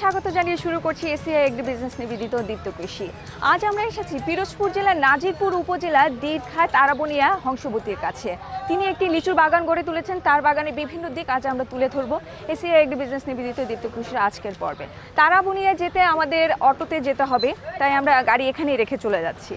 স্বাগত জানিয়ে শুরু করছি এসিআই এগ্রি বিজনেস নিবেদিত দীপ্ত কৃষি। আজ আমরা এসেছি পিরোজপুর জেলার নাজিরপুর উপজেলার দীর্ঘায় তারাবনিয়া হংসবতীর কাছে। তিনি একটি লিচুর বাগান গড়ে তুলেছেন, তার বাগানে বিভিন্ন দিক আজ আমরা তুলে ধরব এসিআই এগ্রি বিজনেস নিবেদিত দীপ্ত কৃষির আজকের পর্বে। তারাবনিয়া যেতে আমাদের অটোতে যেতে হবে, তাই আমরা গাড়ি এখানেই রেখে চলে যাচ্ছি।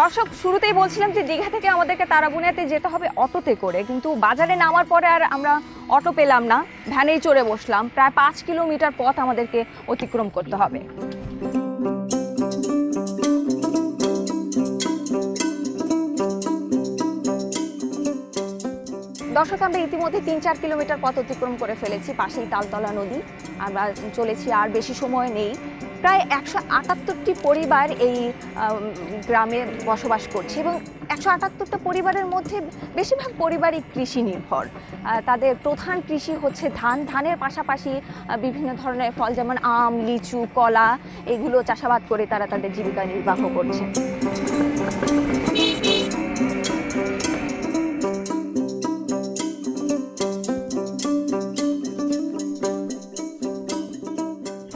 দর্শক, শুরুতেই বলছিলাম যে দীঘা থেকে আমাদেরকে তারাবুনিয়াতে যেতে হবে অটোতে করে। কিন্তু বাজারে নামার পরে আর আমরা অটো পেলাম না, ভ্যানেই চড়ে বসলাম। প্রায় পাঁচ কিলোমিটার পথ আমাদেরকে অতিক্রম করতে হবে। দর্শক আমরা ইতিমধ্যে তিন চার কিলোমিটার পথ অতিক্রম করে ফেলেছি, পাশেই তালতলা নদী। আমরা চলেছি, আর বেশি সময় নেই। প্রায় একশো আটাত্তরটি পরিবার এই গ্রামে বসবাস করছে এবং একশো আটাত্তরটা পরিবারের মধ্যে বেশিরভাগ পরিবারই কৃষি নির্ভর তাদের প্রধান কৃষি হচ্ছে ধান। ধানের পাশাপাশি বিভিন্ন ধরনের ফল যেমন আম, লিচু, কলা, এগুলো চাষাবাদ করে তারা তাদের জীবিকা নির্বাহ করছে।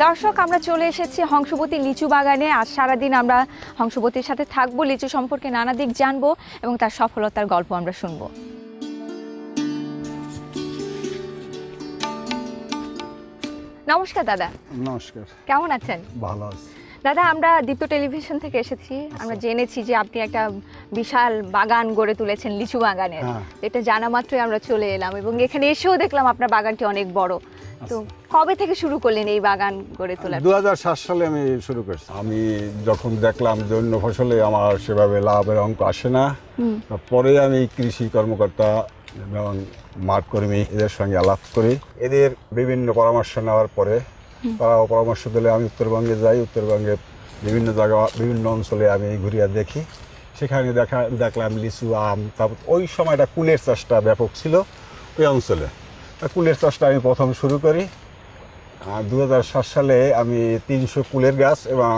দর্শক আমরা চলে এসেছি হংসবতী লিচু বাগানে। আজ সারাদিন আমরা হংসবতীর সাথে থাকব লিচু সম্পর্কে নানা দিক জানব এবং তার সফলতার গল্প আমরা শুনব। নমস্কার দাদা। নমস্কার। কেমন আছেন? ভালো আছি। দাদা আমরা দীপ্ত টেলিভিশন থেকে এসেছি। আমরা জেনেছি যে আপনি একটা বিশাল বাগান গড়ে তুলেছেন লিচু বাগানের। হ্যাঁ। এটা জানা মাত্রই আমরা চলে এলাম এবং এখানে এসেও দেখলাম আপনার বাগানটি অনেক বড়। তো কবে থেকে শুরু করলেন এই বাগান গড়ে তোলার? দু সালে আমি শুরু করছি। আমি যখন দেখলাম যে অন্য ফসলে আমার সেভাবে লাভের অঙ্ক আসে না পরে আমি কৃষি কর্মকর্তা এবং মাঠ কর্মী এদের সঙ্গে আলাপ করি। এদের বিভিন্ন পরামর্শ নেওয়ার পরে তারা পরামর্শ দিলে আমি উত্তরবঙ্গে যাই উত্তরবঙ্গে বিভিন্ন জায়গা বিভিন্ন অঞ্চলে আমি ঘুরিয়া দেখি। সেখানে দেখা দেখলাম লিচু আম তারপর ওই সময়টা কুলের চাষটা ব্যাপক ছিল ওই অঞ্চলে। কুলের চাষটা আমি প্রথম শুরু করি। দু হাজার সাত সালে আমি তিনশো কুলের গাছ এবং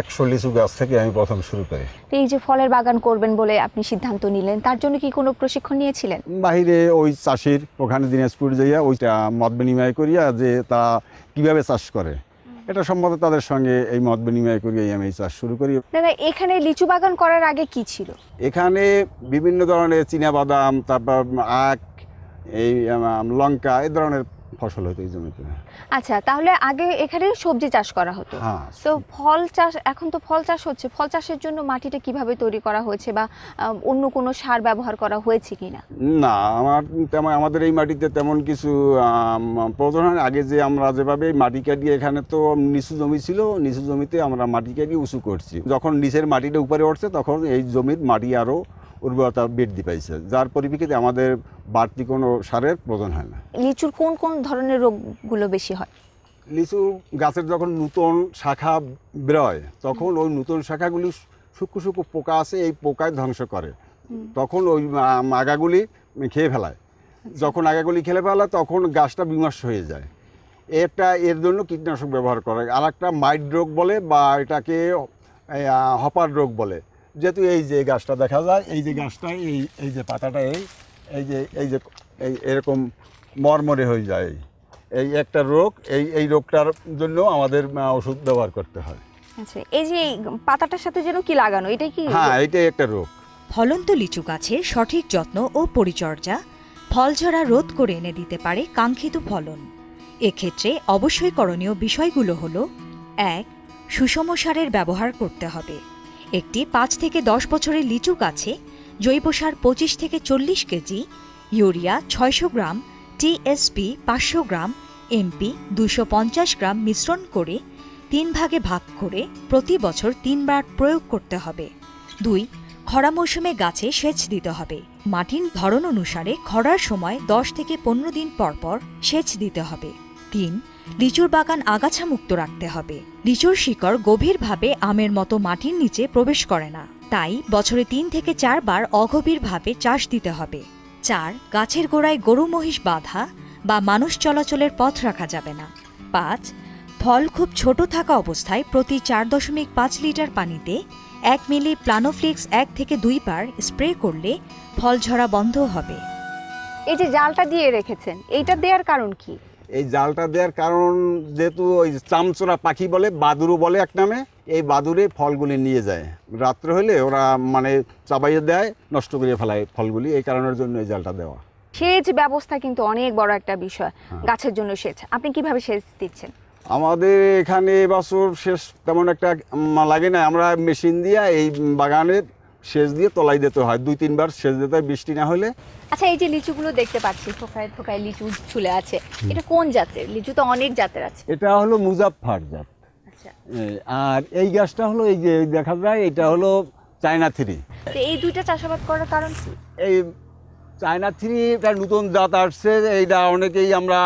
একশো লিচু গাছ থেকে আমি প্রথম শুরু করি। এই যে ফলের বাগান করবেন বলে আপনি সিদ্ধান্ত নিলেন তার জন্য কি কোনো প্রশিক্ষণ নিয়েছিলেন? বাহিরে ওই চাষির ওখানে দিনাজপুর যাইয়া ওইটা মত বিনিময় করিয়া যে তা কীভাবে চাষ করে। এটা সম্ভবত তাদের সঙ্গে এই মত বিনিময় করিয়াই আমি এই চাষ শুরু করি। দাদা এখানে লিচু বাগান করার আগে কি ছিল? এখানে বিভিন্ন ধরনের চীনাবাদাম তারপর আখ এই লঙ্কা এই ধরনের ফসল হতো এই জমিতে। আচ্ছা তাহলে আগে এখানে সবজি চাষ করা হতো। হ্যাঁ তো ফল চাষ এখন তো ফল চাষ হচ্ছে। ফল চাষের জন্য মাটিটা কীভাবে তৈরি করা হয়েছে বা অন্য কোনো সার ব্যবহার করা হয়েছে কিনা না? আমার তেমন আমাদের এই মাটিতে তেমন কিছু আম, প্রয়োজন হয় না। আগে যে আমরা যেভাবে মাটি কাটিয়ে এখানে তো নিচু জমি ছিল। নিচু জমিতে আমরা মাটি কাটিয়ে উঁচু করছি। যখন নিচের মাটিটা উপরে উঠছে তখন এই জমির মাটি আরও উর্বরতা বৃদ্ধি পাইছে যার পরিপ্রেক্ষিতে আমাদের বাড়তি কোনো সারের প্রয়োজন হয় না। লিচুর কোন কোন ধরনের রোগগুলো বেশি হয়? লিচু গাছের যখন নূতন শাখা বেরোয় তখন ওই নূতন শাখাগুলি সূক্ষ্ম সূক্ষ্ম পোকা আছে এই পোকায় ধ্বংস করে। তখন ওই আগাগুলি খেয়ে ফেলায়। যখন আগাগুলি খেলে ফেলায় তখন গাছটা বিমর্ষ হয়ে যায়। এটা এর জন্য কীটনাশক ব্যবহার করে আর একটা মাইড রোগ বলে বা এটাকে হপার রোগ বলে। যেহেতু এই যে গাছটা দেখা যায় এই যে গাছটা এই এই যে পাতাটা এই এই যে এই যে এই এরকম মরমরে হয়ে যায়। এই। একটা রোগ এই এই রোগটার জন্য আমাদের ওষুধ ব্যবহার করতে হয়। আচ্ছা এই যে এই পাতাটার সাথে যেন কি লাগানো এটাই কি? হ্যাঁ এটাই একটা রোগ। ফলন্ত লিচু গাছের সঠিক যত্ন ও পরিচর্যা ফলঝরা রোধ করে এনে দিতে পারে কাঙ্ক্ষিত ফলন। এক্ষেত্রে অবশ্যই করণীয় বিষয়গুলো হলো এক সুষম সারের ব্যবহার করতে হবে। একটি পাঁচ থেকে দশ বছরের লিচু গাছে জৈব সার পঁচিশ থেকে চল্লিশ কেজি, ইউরিয়া ছয়শো গ্রাম টিএসপি পাঁচশো গ্রাম এমপি দুশো পঞ্চাশ গ্রাম মিশ্রণ করে তিন ভাগে ভাগ করে প্রতি বছর তিনবার প্রয়োগ করতে হবে। দুই, খরা মৌসুমে গাছে সেচ দিতে হবে। মাটির ধরন অনুসারে খরার সময় দশ থেকে পনেরো দিন পর পর সেচ দিতে হবে। তিন লিচুর বাগান আগাছা মুক্ত রাখতে হবে। লিচুর শিকড় গভীরভাবে আমের মতো মাটির নিচে প্রবেশ করে না। তাই বছরে তিন থেকে চারবার অগভীরভাবে চাষ দিতে হবে। চার, গাছের গোড়ায় গরু মহিষ বাঁধা বা মানুষ চলাচলের পথ রাখা যাবে না। পাঁচ, ফল খুব ছোট থাকা অবস্থায় প্রতি চার দশমিক পাঁচ লিটার পানিতে এক মিলি প্লানোফ্লিক্স এক থেকে দুই দুইবার স্প্রে করলে ফল ঝরা বন্ধ হবে। এই যে জালটা দিয়ে রেখেছেন, এইটা দেওয়ার কারণ কি? এই জালটা দেওয়ার কারণ যেহেতু ওই চামচোরা পাখি বলে বাদুরও বলে এক নামে এই বাদুরে ফলগুলি নিয়ে যায়। রাত্রে হলে ওরা মানে চাবাইয়ে দেয় নষ্ট করে ফেলায় ফলগুলি এই কারণের জন্য এই জালটা দেওয়া। সেচ ব্যবস্থা কিন্তু অনেক বড় একটা বিষয় হ্যাঁ। গাছের জন্য সেচ। আপনি কীভাবে সেচ দিচ্ছেন? আমাদের এখানে এবছর শেষ তেমন একটা লাগে না। আমরা মেশিন দিয়ে এই বাগানের সেচ দিয়ে তলাই দিতে হয়। দুই তিনবার সেচ দিতে হয় বৃষ্টি না হলে। আচ্ছা এই যে লিচুগুলো দেখতে পাচ্ছি থোকায় থোকায় লিচু ঝুলে আছে। এটা কোন জাতের? লিচু তো অনেক জাতের আছে। এটা হলো মুজাফফার জাত। আচ্ছা। আর এই গাছটা হলো এই যে দেখা যায় এটা হলো চায়না থ্রি। তো এই দুইটা চাষাবাদ করার কারণ কি? এই চায়না থ্রি এটা নতুন জাত আসছে এইটা অনেকেই আমরা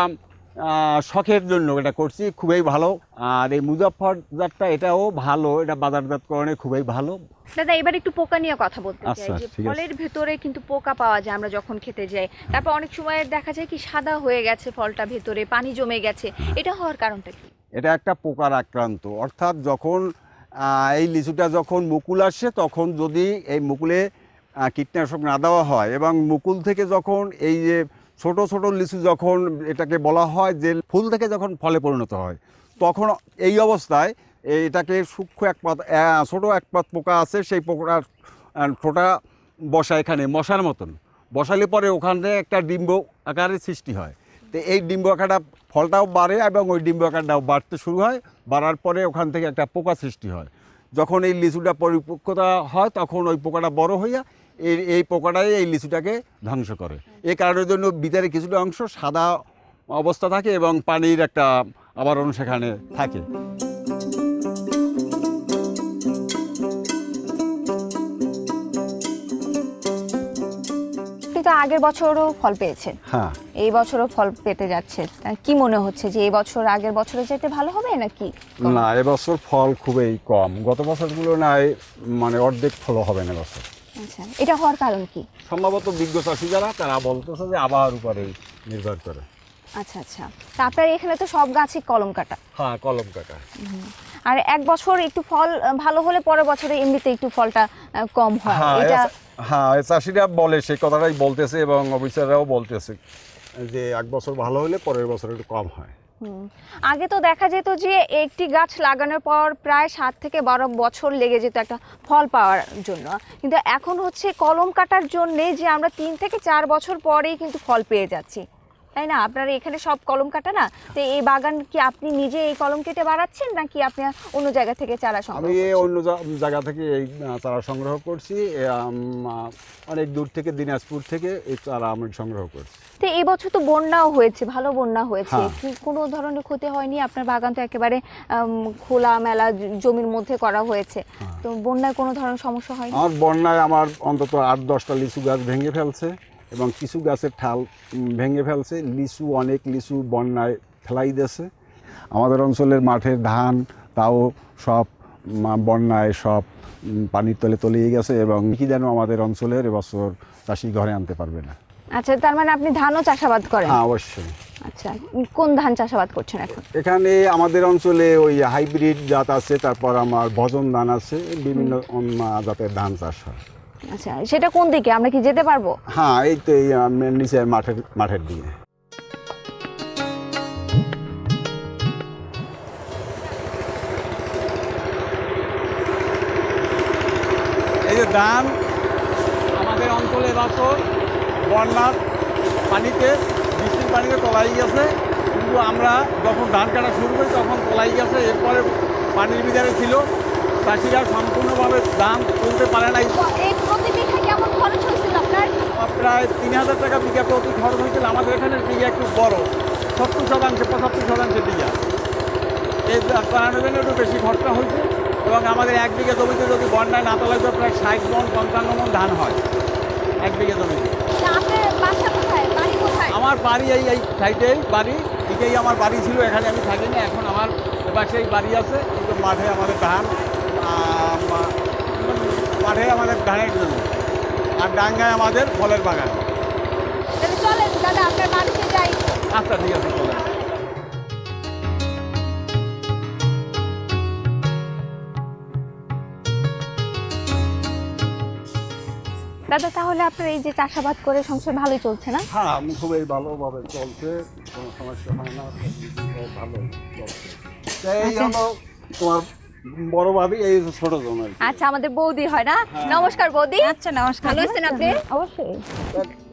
শখের জন্য এটা করছি খুবই ভালো। আর এই মুজাফফর জাতটা এটাও ভালো এটা বাজারজাতকরণে খুবই ভালো। দাদা এবার একটু পোকা নিয়ে কথা বলতে চাই আচ্ছা, যে ফলের ভেতরে কিন্তু পোকা পাওয়া যায় আমরা যখন খেতে যাই। তারপর অনেক সময় দেখা যায় কি সাদা হয়ে গেছে ফলটা ভেতরে পানি জমে গেছে। এটা হওয়ার কারণটা কি? এটা একটা পোকার আক্রান্ত। অর্থাৎ যখন এই লিচুটা যখন মুকুল আসে তখন যদি এই মুকুলে কীটনাশক না দেওয়া হয় এবং মুকুল থেকে যখন এই যে ছোট ছোট লিচু যখন এটাকে বলা হয় যে ফুল থেকে যখন ফলে পরিণত হয়, তখন এই অবস্থায় এটাকে সূক্ষ্ম এক পাত ছোট এক পাত পোকা আছে, সেই পোকার ঠোঁটা বসা এখানে মশার মতন। বসালে পরে ওখানে একটা ডিম্ব আকারের সৃষ্টি হয়। তো এই ডিম্ব আকারটা ফলটাও বাড়ে এবং ওই ডিম্ব আকারটাও বাড়তে শুরু হয়, বাড়ার পরে ওখান থেকে একটা পোকা সৃষ্টি হয়। যখন এই লিচুটা পরিপক্কতা হয়, তখন ওই পোকাটা বড় হইয়া এই এই পোকাটাই এই লিচুটাকে ধ্বংস করে। এই কারণের জন্য ভিতরে কিছুটা অংশ সাদা অবস্থা থাকে এবং পানির একটা আবরণ সেখানে থাকে। আগের বছরও ফল পেয়েছে। হ্যাঁ। এই বছরও ফল পেতে যাচ্ছে। কি মনে হচ্ছে যে এই বছর আগের বছরে যেতে ভালো হবে নাকি না এবছর ফল খুবই কম। গত বছরগুলো নাই মানে অর্ধেক ফল হবে না এবছর আচ্ছা এটা হওয়ার কারণ কি? সম্ভবত বিজ্ঞ চাষি যারা তারা বলতেছে যে আবহাওয়ার উপরেই নির্ভর করে। আচ্ছা আচ্ছা। তা আপনার এখানে তো সব গাছই কলম কাটা। হ্যাঁ কলম কাকা আর এক বছর একটু ফল ভালো হলে পরের বছরে এমনিতে একটু ফলটা কম হয়। হ্যাঁ এটা হ্যাঁ চাষিরা বলে সেই কথাটাই বলতেছে এবং অফিসাররাও বলতেছে যে এক বছর ভালো হলে পরের বছর একটু কম হয়। আগে তো দেখা যেত যে একটি গাছ লাগানোর পর প্রায় সাত থেকে বারো বছর লেগে যেত একটা ফল পাওয়ার জন্য। কিন্তু এখন হচ্ছে কলম কাটার জন্যে যে আমরা তিন থেকে চার বছর পরেই কিন্তু ফল পেয়ে যাচ্ছি। তাই না? আপনার এখানে সব কলম কাটা না? তো এই বাগান কি আপনি নিজে এই কলম কেটে বাড়াচ্ছেন নাকি আপনি অন্য জায়গা থেকে চারা সংগ্রহ আমি? অন্য জায়গা থেকে এই চারা সংগ্রহ করছি অনেক দূর থেকে দিনাজপুর থেকে এই চারা আমি সংগ্রহ করছি। তো এই বছর তো বন্যাও হয়েছে ভালো বন্যা হয়েছে। হ্যাঁ। কি কোনো ধরনের ক্ষতি হয়নি? আপনার বাগান তো একেবারে খোলা মেলা জমির মধ্যে করা হয়েছে। হ্যাঁ। তো বন্যায় কোনো ধরনের সমস্যা হয়নি? আমার বন্যায় আমার অন্তত আট দশটা লিচু গাছ ভেঙে ফেলছে। এবং কিছু গাছের ঠাল ভেঙে ফেলছে। লিচু অনেক লিচু বন্যায় ফেলাই দিয়েছে। আমাদের অঞ্চলের মাঠের ধান তাও সব বন্যায় সব পানির তলে তলিয়ে গেছে এবং কি যেন আমাদের অঞ্চলের এবছর চাষি ঘরে আনতে পারবে না। আচ্ছা তার মানে আপনি ধানও চাষাবাদ করেন? হ্যাঁ অবশ্যই। আচ্ছা কোন ধান চাষাবাদ করছেন এখন? এখানে আমাদের অঞ্চলে ওই হাইব্রিড জাত আছে তারপর আমার ভজন ধান আছে বিভিন্ন জাতের ধান চাষ হয়। আচ্ছা সেটা কোন দিকে? আমরা কি যেতে পারব? হ্যাঁ এই তো এই আম, নিচে মাঠের মাঠের দিকে। এই যে ধান আমাদের অঞ্চলে এবছর বন্যার পানিতে বৃষ্টির পানিতে তলাই গেছে। কিন্তু আমরা যখন ধান কাটা শুরু করি তখন তলাই গেছে। এরপরে পানির ভিতরে ছিল। চাষিরা সম্পূর্ণভাবে দাম তুলতে পারে নাই এই প্রতি বিঘা কেমন খরচ হয়েছিল আপনার বিঘার আমার প্রায় তিন হাজার টাকা বিঘা প্রতি খরচ হয়েছিল। আমাদের এখানে বিঘা একটু বড়। সত্তর শতাংশ পঁচাত্তর শতাংশ বিঘা। এই জন্য একটু বেশি খরচা হয়েছে এবং আমাদের এক বিঘা জমিতে যদি বন্যায় না তোলা যায় প্রায় ষাট মন পঞ্চান্ন মন ধান হয় এক বিঘা জমিতে। তা আমার বাড়ি এই এই সাইডেই বাড়ি। এটাই আমার বাড়ি ছিল এখানে আমি থাকি না এখন আমার পাশেই বাড়ি আছে কিন্তু মাঠে আমাদের ধান মাঠে আমাদের ধানের জন্য আর ডাঙ্গায় আমাদের ফলের বাগান। চলেন দাদা আপনার বাড়িতে যাই। আচ্ছা ঠিক আছে চলেন। দাদা তাহলে আপনার এই যে চাষাবাদ করে সংসার ভালোই চলছে না? হ্যাঁ আমি খুবই ভালোভাবে চলছে কোনো সমস্যা হয় না ভালো চলছে। এই হলো তোমার বড় ভাবি এই ছোট জন আর আচ্ছা আমাদের বৌদি হয় না? নমস্কার বৌদি। আচ্ছা নমস্কার। ভালো আছেন আপনি? অবশ্যই।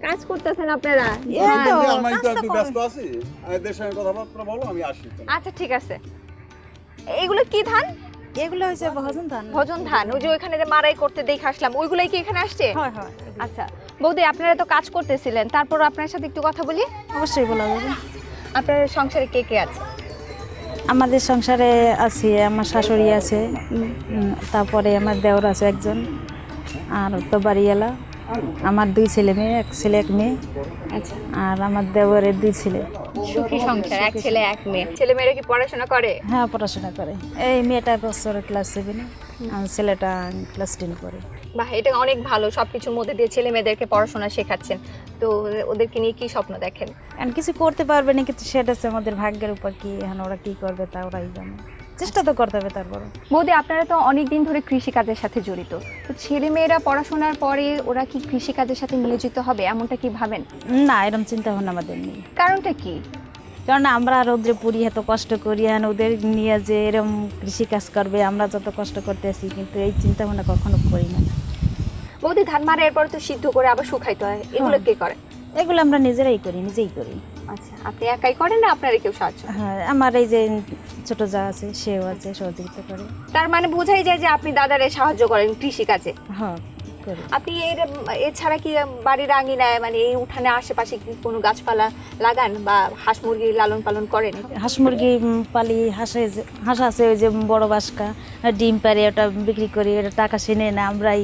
কাজ করতেছেন আপনারা? এই তো, আমি তো একটু ব্যস্ত আছি। এদের সঙ্গে কথাবার্তা বলো আমি আসি আচ্ছা ঠিক আছে। এইগুলো কি ধান? এগুলো হচ্ছে ভজন ধান। ভজন ধান। ওই যে ওইখানে যে মারাই করতে দেখে আসলাম ওইগুলাই কি এখানে আসছে? হয় হয় আচ্ছা বৌদি আপনারা তো কাজ করতেছিলেন তারপর আপনার সাথে একটু কথা বলি? অবশ্যই বলা যাবে। আপনার সংসারে কে কে আছে? আমাদের সংসারে আছে আমার শাশুড়ি আছে তারপরে আমার দেওর আছে একজন আর তো বাড়িওয়ালা। আমার দুই ছেলে মেয়ে এক ছেলে এক মেয়ে আচ্ছা। আর আমার দেওরের দুই ছেলে। সুখী সংসার এক ছেলে এক মেয়ে। ছেলে মেয়েরা কি পড়াশোনা করে? হ্যাঁ পড়াশোনা করে। এই মেয়েটা বছর ক্লাস সেভেনে আর ছেলেটা ক্লাস টেন পড়ে। বাহ এটা অনেক ভালো। সব কিছুর মধ্যে দিয়ে ছেলে মেয়েদেরকে পড়াশোনা শেখাচ্ছেন। তো ওদেরকে নিয়ে কি স্বপ্ন দেখেন? কারণ কিছু করতে পারবে না কিন্তু সেটা হচ্ছে আমাদের ভাগ্যের উপর কি এখন ওরা কি করবে তা ওরাই জানে। চেষ্টা তো করতে হবে তারপর বৌদি আপনারা তো অনেক দিন ধরে কৃষিকাজের সাথে জড়িত। তো ছেলে মেয়েরা পড়াশোনার পরে ওরা কি কৃষিকাজের সাথে নিয়োজিত হবে এমনটা কি ভাবেন? না এরকম চিন্তা ভাবনা আমাদের নেই। কারণটা কি? কারণ আমরা রৌদ্রে পুরি এত কষ্ট করি আর ওদের নিয়ে যে এরম কৃষি কাজ করবে আমরা যত কষ্ট করতেছি কিন্তু এই চিন্তা ভাবনা কখনো করি না। বৌদি ধান মারা এরপর তো সিদ্ধ করে আবার শুকাইতে হয়। এগুলো কে করে? এগুলো আমরা নিজেরাই করি নিজেই করি। আচ্ছা আপনি একাই করেন না আপনার কেউ সাহায্য? হ্যাঁ আমার এই যে ছোট যা আছে সেও আছে সহযোগিতা করে। তার মানে বোঝাই যায় যে আপনি দাদারে সাহায্য করেন কৃষিকাজে। হ্যাঁ। করি আপনি এর এছাড়া কি বাড়ির আঙিনায় মানে এই উঠানে আশেপাশে কি কোনো গাছপালা লাগান বা হাঁস মুরগি লালন পালন করেন? হাঁস মুরগি পালি হাঁসে হাঁস আছে ওই যে বড় বাসকা ডিম পারে ওটা বিক্রি করি ওটা টাকা সিনে না আমরাই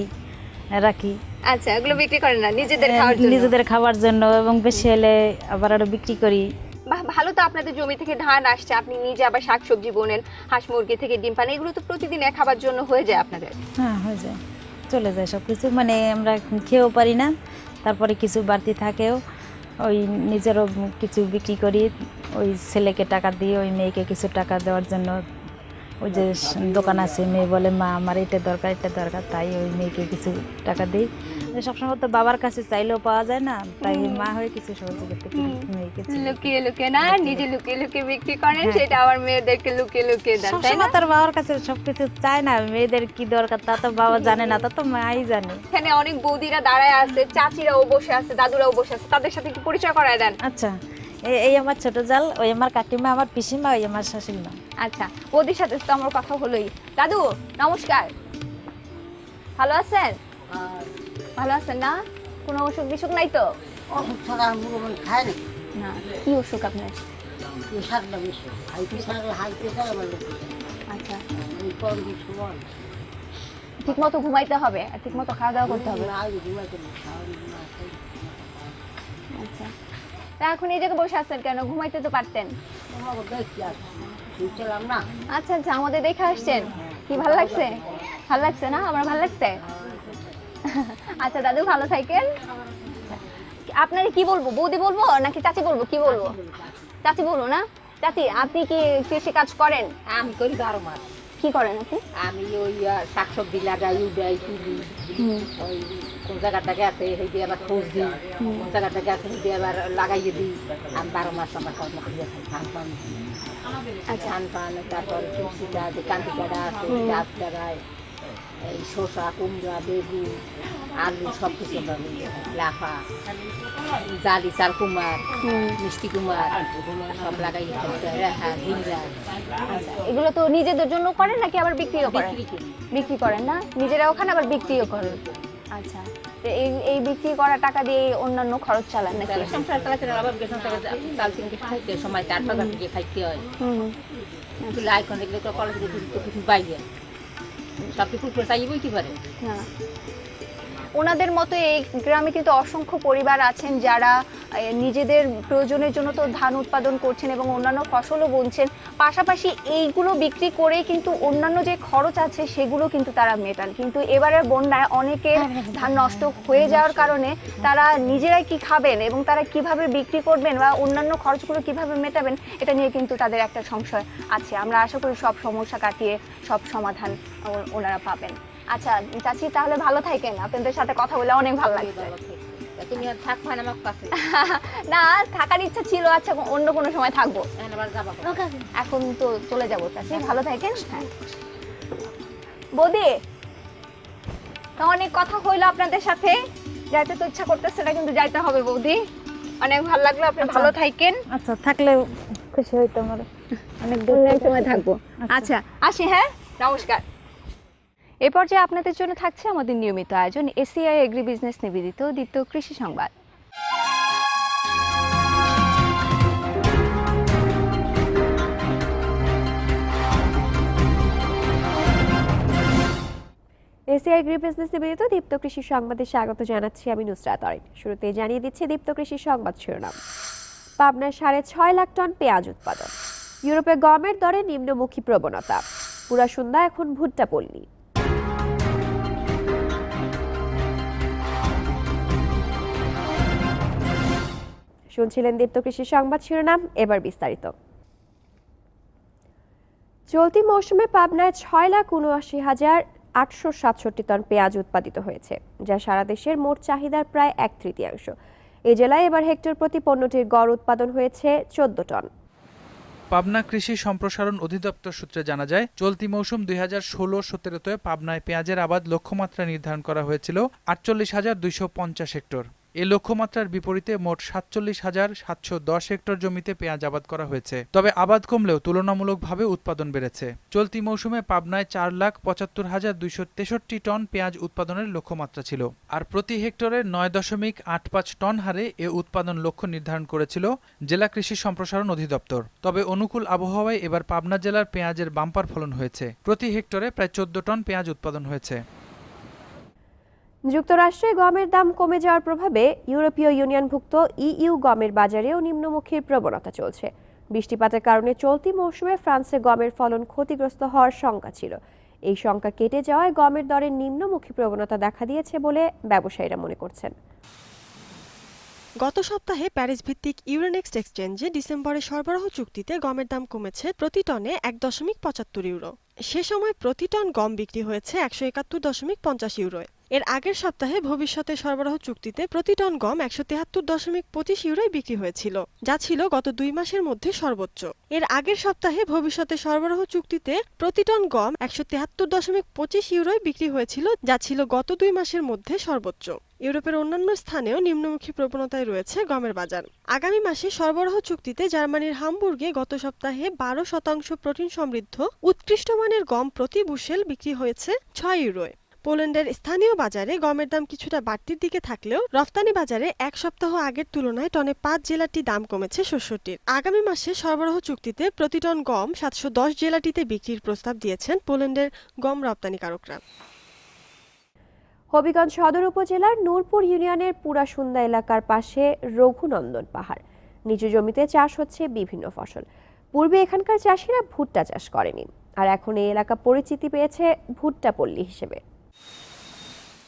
রাখি। আচ্ছা এগুলো বিক্রি করেন না নিজেদের খাওয়ার জন্য? নিজেদের খাবার জন্য এবং বেশি হলে আবার আরও বিক্রি করি। ভালো তো আপনাদের জমি থেকে ধান আসছে আপনি নিজে আবার শাকসবজি বোনেন হাঁস মুরগি থেকে ডিম পান এগুলো তো প্রতিদিন এক খাবার জন্য হয়ে যায় আপনাদের? হ্যাঁ হয়ে যায়। চলে যায় সব কিছু মানে আমরা খেয়েও পারি না, তারপরে কিছু বাড়তি থাকেও। ওই নিজেরও কিছু বিক্রি করি, ওই ছেলেকে টাকা দিয়ে, ওই মেয়েকে কিছু টাকা দেওয়ার জন্য ওই যে দোকান আছে মেয়ে বলে মা আমার এটা দরকার এটা দরকার। তাই ওই মেয়েকে কিছু টাকা দিই। সবসময় তো বাবার কাছে চাইলেও পাওয়া যায় না তাই মা হয়ে কিছু সহযোগিতা মেয়েকে লুকিয়ে লুকিয়ে না নিজে লুকিয়ে। লুকিয়ে বিক্রি করেন হ্যাঁ। সেটা আবার মেয়েদেরকে লুকিয়ে লুকিয়ে দেন তাই না? তার বাবার কাছে সবকিছু চায় না মেয়েদের কি দরকার তা তো বাবা জানে না তা তো মাই জানে। এখানে অনেক বৌদিরা দাঁড়ায় আছে চাচিরাও বসে আছে দাদুরাও বসে আছে তাদের সাথে কি পরিচয় করায় দেন। আচ্ছা। এই- আমার ছোট জাল ওই আমার কাকিমা আমার পিসিমা ওই আমার শাশুড়ি মা আচ্ছা বৌদির সাথে তো আমার কথা হলোই। দাদু নমস্কার। ভালো আছেন? ভালো আছেন না? কোনো অসুখ বিসুখ নাই তো? খায় না। কি অসুখ আপনার? আচ্ছা। ঠিক মতো ঘুমাইতে হবে আর ঠিক মতো খাওয়া দাওয়া করতে হবে। আচ্ছা। তা এখন এই জায়গায় বসে আছেন কেন? ঘুমাইতে তো পারতেন। আচ্ছা আচ্ছা আমাদের দেখে আসছেন। কি ভালো লাগছে? ভালো লাগছে না? আমার ভালো লাগছে? আচ্ছা দাদু ভালো থাকেন। আপনারে কি বলব? বৌদি বলব নাকি চাচি বলব? কি বলব? চাচি বলব না? চাচি, আপনি কি কৃষি কাজ করেন? আমি করি বারো মাস। কি করেন আপনি? আমি ওই শাক শাকসবজি লাগাই উড়াই তুলি। ওই কোন জায়গাটাকে আছে সেই দিয়ে আবার খোঁজ দিই। কোন জায়গাটাকে আছে সেই দিয়ে আবার লাগাইয়ে দিই। আমি বারো মাস আমার কর্ম করিয়া ধান পান। আচ্ছা। ধান পান তারপর তুলসিটা গাছ কান্তি গাছ গাছ লাগাই। এই শসা কুমড়া বেগুন আলু সব কিছু লাফা জালি চাল কুমার মিষ্টি কুমার সব লাগাই রেখা ঝিঙ্গা। এগুলো তো নিজেদের জন্য করেন নাকি আবার বিক্রিও করেন বিক্রি করেন না? নিজেরাও খান আবার বিক্রিও করেন? আচ্ছা। এই এই বিক্রি করা টাকা দিয়ে অন্যান্য খরচ চালান নাকি? সংসার চালাতে আবার সংসার চাল তিন খাইতে সময় চার হাজার দিয়ে খাইতে হয়। দেখলে তো কলেজ কিছু বাইরে। সব কিছু চাইবই কি পারে হ্যাঁ। ওনাদের মতো এই গ্রামে কিন্তু অসংখ্য পরিবার আছেন যারা নিজেদের প্রয়োজনের জন্য তো ধান উৎপাদন করছেন এবং অন্যান্য ফসলও বুনছেন। পাশাপাশি এইগুলো বিক্রি করে কিন্তু অন্যান্য যে খরচ আছে সেগুলো কিন্তু তারা মেটান। কিন্তু এবারের বন্যায় অনেকের ধান নষ্ট হয়ে যাওয়ার কারণে তারা নিজেরাই কি খাবেন এবং তারা কীভাবে বিক্রি করবেন বা অন্যান্য খরচগুলো কীভাবে মেটাবেন এটা নিয়ে কিন্তু তাদের একটা সংশয় আছে। আমরা আশা করি সব সমস্যা কাটিয়ে সব সমাধান ওনারা পাবেন। আচ্ছা চাচি তাহলে ভালো থাকেন। আপনাদের সাথে কথা বলে অনেক ভালো লাগছে। তুমি আর না আমার কাছে না থাকার ইচ্ছা ছিল আচ্ছা অন্য কোনো সময় থাকব। এখন আবার যাবা এখন তো চলে যাব চাচি। ভালো থাকেন হ্যাঁ। বৌদি অনেক কথা হইল আপনাদের সাথে। যাইতে তো ইচ্ছা করতেছে না কিন্তু যাইতে হবে বৌদি। অনেক ভালো লাগল আপনি ভালো থাকেন। আচ্ছা থাকলে খুশি হইতো আমার। অনেক দূর সময় থাকব। আচ্ছা আসি হ্যাঁ। নমস্কার। এ পর্যায়ে আপনাদের জন্য থাকছে আমাদের নিয়মিত আয়োজন এসিআই এগ্রি বিজনেস নিবেদিত দ্বিতীয় কৃষি সংবাদ। এসিআই গ্রি বিজনেস নিবেদিত দীপ্ত কৃষি সংবাদে স্বাগত জানাচ্ছি আমি নুসরাত অরিন শুরুতে জানিয়ে দিচ্ছি দীপ্ত কৃষি সংবাদ শিরোনাম। পাবনার সাড়ে ছয় লাখ টন পেঁয়াজ উৎপাদন। ইউরোপে গমের দরে নিম্নমুখী প্রবণতা। পুরা সন্ধ্যা এখন ভুট্টা পল্লী। শুনছিলেন দীপ্ত কৃষি সংবাদ শিরোনাম, এবার বিস্তারিত। চলতি মৌসুমে পাবনায় ছয় লাখ উনআশি হাজার আটশো সাতষট্টি টন পেঁয়াজ উৎপাদিত হয়েছে, যা সারা দেশের মোট চাহিদার প্রায় এক তৃতীয়াংশ। এই জেলায় এবার হেক্টর প্রতি পণ্যটির গড় উৎপাদন হয়েছে চোদ্দ টন। পাবনা কৃষি সম্প্রসারণ অধিদপ্তর সূত্রে জানা যায়, চলতি মৌসুম দুই হাজার ষোলো সতেরোতে পাবনায় পেঁয়াজের আবাদ লক্ষ্যমাত্রা নির্ধারণ করা হয়েছিল আটচল্লিশ হাজার দুইশো পঞ্চাশ হেক্টর। এ লক্ষ্যমাত্রার বিপরীতে মোট সাতচল্লিশ হাজার সাতশো দশ হেক্টর জমিতে পেঁয়াজ আবাদ করা হয়েছে। তবে আবাদ কমলেও তুলনামূলকভাবে উৎপাদন বেড়েছে। চলতি মৌসুমে পাবনায় চার লাখ পঁচাত্তর হাজার দুইশো তেষট্টি টন পেঁয়াজ উৎপাদনের লক্ষ্যমাত্রা ছিল। আর প্রতি হেক্টরে নয় দশমিক আট পাঁচ টন হারে এ উৎপাদন লক্ষ্য নির্ধারণ করেছিল জেলা কৃষি সম্প্রসারণ অধিদপ্তর। তবে অনুকূল আবহাওয়ায় এবার পাবনা জেলার পেঁয়াজের বাম্পার ফলন হয়েছে। প্রতি হেক্টরে প্রায় চোদ্দ টন পেঁয়াজ উৎপাদন হয়েছে। যুক্তরাষ্ট্রে গমের দাম কমে যাওয়ার প্রভাবে ইউরোপীয় ইউনিয়নভুক্ত ইইউ গমের বাজারেও নিম্নমুখী প্রবণতা চলছে। বৃষ্টিপাতের কারণে চলতি মৌসুমে ফ্রান্সে গমের ফলন ক্ষতিগ্রস্ত হওয়ার শঙ্কা ছিল। এই শঙ্কা কেটে যাওয়ায় গমের দরের নিম্নমুখী প্রবণতা দেখা দিয়েছে বলে ব্যবসায়ীরা মনে করছেন। গত সপ্তাহে প্যারিস ভিত্তিক ইউরোনেক্সট এক্সচেঞ্জে ডিসেম্বরে সরবরাহ চুক্তিতে গমের দাম কমেছে প্রতি টনে এক দশমিক পঁচাত্তর ইউরো। সে সময় প্রতি টন গম বিক্রি হয়েছে একশো একাত্তর দশমিক পঞ্চাশ ইউরোয়। এর আগের সপ্তাহে ভবিষ্যতে সরবরাহ চুক্তিতে প্রতি টন গম একশো তেহাত্তর দশমিক পঁচিশ ইউরোয় বিক্রি হয়েছিল, যা ছিল গত দুই মাসের মধ্যে সর্বোচ্চ। এর আগের সপ্তাহে ভবিষ্যতে সরবরাহ চুক্তিতে প্রতি টন গম একশো তেহাত্তর দশমিক পঁচিশ ইউরোয় বিক্রি হয়েছিল, যা ছিল গত দুই মাসের মধ্যে সর্বোচ্চ। ইউরোপের অন্যান্য স্থানেও নিম্নমুখী প্রবণতায় রয়েছে গমের বাজার। আগামী মাসে সরবরাহ চুক্তিতে জার্মানির হামবুর্গে গত সপ্তাহে বারো শতাংশ প্রোটিন সমৃদ্ধ, উৎকৃষ্ট মানের গম প্রতি বুশেল বিক্রি হয়েছে ছয় ইউরোয়। পোল্যান্ডের স্থানীয় বাজারে গমের দাম কিছুটা বাড়তির দিকে থাকলেও রফতানি বাজারে এক সপ্তাহ আগের তুলনায় টনে পাঁচ জেলাটি দাম কমেছে শস্যটির আগামী মাসে সরবরাহ চুক্তিতে প্রতি টন গম সাতশো দশ জেলাটিতে বিক্রির প্রস্তাব দিয়েছেন পোল্যান্ডের গম রপ্তানিকারকরা। হবিগঞ্জ সদর উপজেলার নূরপুর ইউনিয়নের পুরাসুন্দা এলাকার পাশে রঘুনন্দন পাহাড়। নিচু জমিতে চাষ হচ্ছে বিভিন্ন ফসল। পূর্বে এখানকার চাষিরা ভুট্টা চাষ করেনি। আর এখন এই এলাকা পরিচিতি পেয়েছে ভুট্টা পল্লী হিসেবে।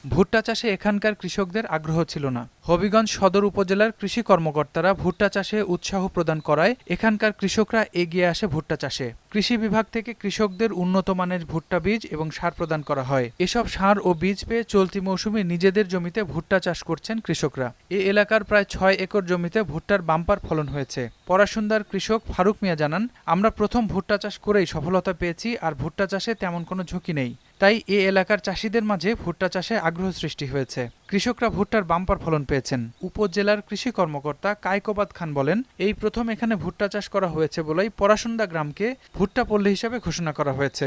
ভুট্টা চাষে এখানকার কৃষকদের আগ্রহ ছিল না। হবিগঞ্জ সদর উপজেলার কৃষি কর্মকর্তারা ভুট্টা চাষে উৎসাহ প্রদান করায় এখানকার কৃষকরা এগিয়ে আসে ভুট্টা চাষে। কৃষি বিভাগ থেকে কৃষকদের উন্নত মানের ভুট্টা বীজ এবং সার প্রদান করা হয়। এসব সার ও বীজ পেয়ে চলতি মৌসুমে নিজেদের জমিতে ভুট্টা চাষ করছেন কৃষকরা। এ এলাকার প্রায় ছয় একর জমিতে ভুট্টার বাম্পার ফলন হয়েছে। পড়াশুন্দার কৃষক ফারুক মিয়া জানান, আমরা প্রথম ভুট্টা চাষ করেই সফলতা পেয়েছি আর ভুট্টা চাষে তেমন কোনো ঝুঁকি নেই। তাই এ এলাকার চাষিদের মাঝে ভুট্টা চাষে আগ্রহ সৃষ্টি হয়েছে। কৃষকরা ভুট্টার বাম্পার ফলন পেয়েছেন। উপজেলার কৃষি কর্মকর্তা কায়কোবাদ খান বলেন, এই প্রথম এখানে ভুট্টা চাষ করা হয়েছে বলেই পরাসুন্দা গ্রামকে ভুট্টা পল্লী হিসেবে ঘোষণা করা হয়েছে।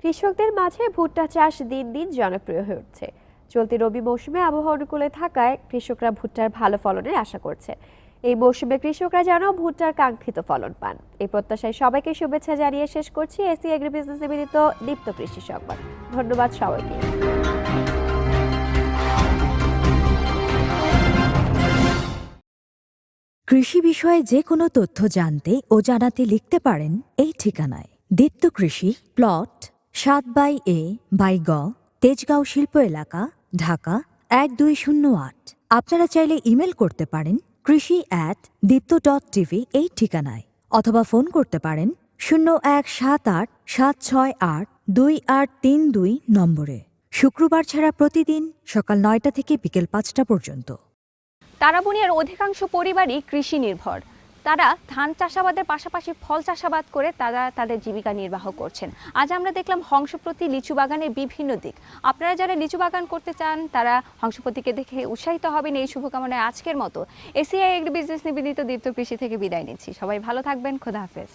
কৃষকদের মাঝে ভুট্টা চাষ দিন দিন জনপ্রিয় হয়ে উঠছে। চলতি রবি মৌসুমে আবহাওয়া অনুকূলে থাকায় কৃষকরা ভুট্টার ভালো ফলনের আশা করছে। এই মৌসুমে কৃষকরা যেন ভুট্টার কাঙ্ক্ষিত ফলন পান। এই প্রত্যাশায় সবাইকে শুভেচ্ছা জানিয়ে শেষ করছি এসি এগ্রি বিজনেস নিবেদিত দীপ্ত কৃষি সংবাদ। ধন্যবাদ সবাইকে। কৃষি বিষয়ে যে কোনো তথ্য জানতে ও জানাতে লিখতে পারেন এই ঠিকানায়। দীপ্ত কৃষি, প্লট, সাত বাই এ, বাই গ, তেজগাঁও শিল্প এলাকা, ঢাকা, এক দুই শূন্য আট। আপনারা চাইলে ইমেল করতে পারেন কৃষি অ্যাট দীপ্ত ডট টিভি এই ঠিকানায় অথবা ফোন করতে পারেন শূন্য এক সাত আট সাত ছয় আট দুই আট তিন দুই নম্বরে। শুক্রবার ছাড়া প্রতিদিন সকাল নয়টা থেকে বিকেল পাঁচটা পর্যন্ত। তারাবুনিয়ার অধিকাংশ পরিবারই কৃষি নির্ভর। তারা ধান চাষাবাদের পাশাপাশি ফল চাষাবাদ করে তারা তাদের জীবিকা নির্বাহ করছেন। আজ আমরা দেখলাম হংসপ্রতি লিচু বাগানের বিভিন্ন দিক। আপনারা যারা লিচু বাগান করতে চান, তারা হংসপ্রতিকে দেখে উৎসাহিত হবেন এই শুভকামনায় আজকের মতো। এসিআই এগ্রি বিজনেস নিবেদিত দীপ্ত কৃষি থেকে বিদায় নিচ্ছি। সবাই ভালো থাকবেন। খোদা হাফেজ।